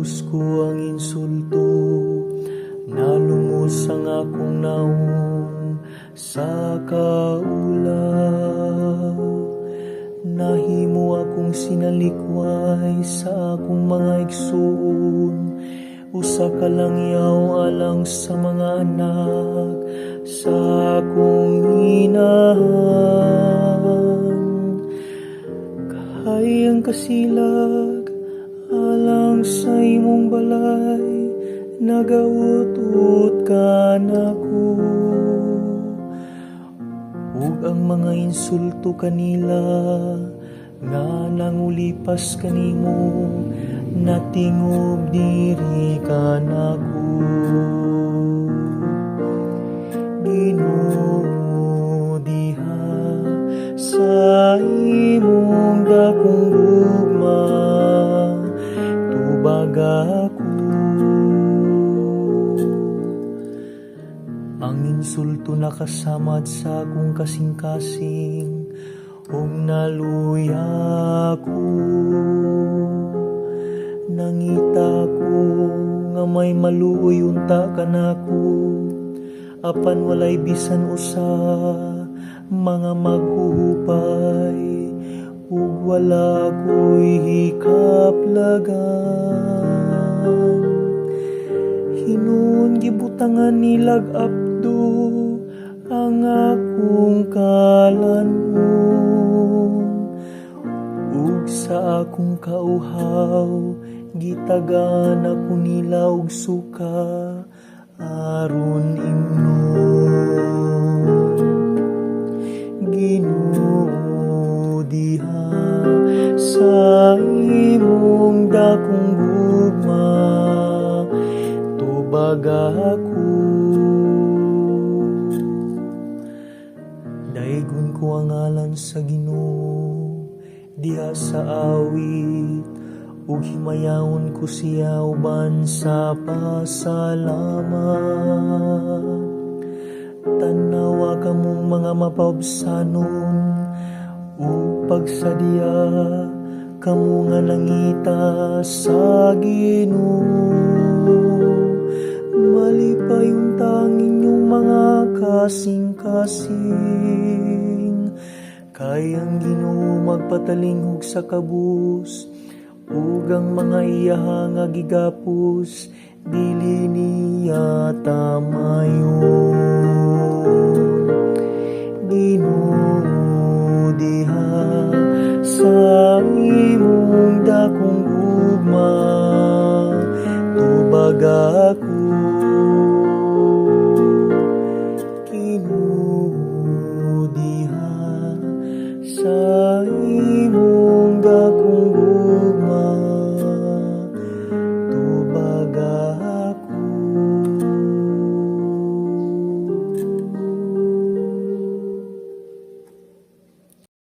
ko ang insulto Nalumos ang akong naong sa kaulaw. Nahimo akong sinalikway sa akong mga igsuon Usa ka lang yaw alang sa mga anak sa akong inahan Kahayang kasilag alang sa imong balay Nagaut-ut ka nako Ug ang mga insulto kanila Nga nangulipas kanimo Natingob diri ka nako Ginoo Ang insulto nakasamad sa akong kasing-kasing ug naluya ko. Nangita ko nga may maluoy unta ka nako apan walay bisan usa mga maghuhupay ug wala ko'y hikaplagan hinuon gibutangan nilag abdo akong kauhaw gitagan ako nila og suka aron imnon Ginoo diha sa imong dakong gugma tubag ako. Daigon ko ang ngalan sa Ginoo diha sa awit ug himayawon ko siya uban sa pasalamat. Tanawa ka mong mga mapaubsanon O pagsadya Kamu nga nangita sa ginoo. Malipay untang inyong mga kasing-kasing Kayang ginoo magpatalinghog sa kabus Ug ang mga iyaha nga gigapos Dili niya tamayon. Ginoo diha sa imong dakong ugma Tubag ako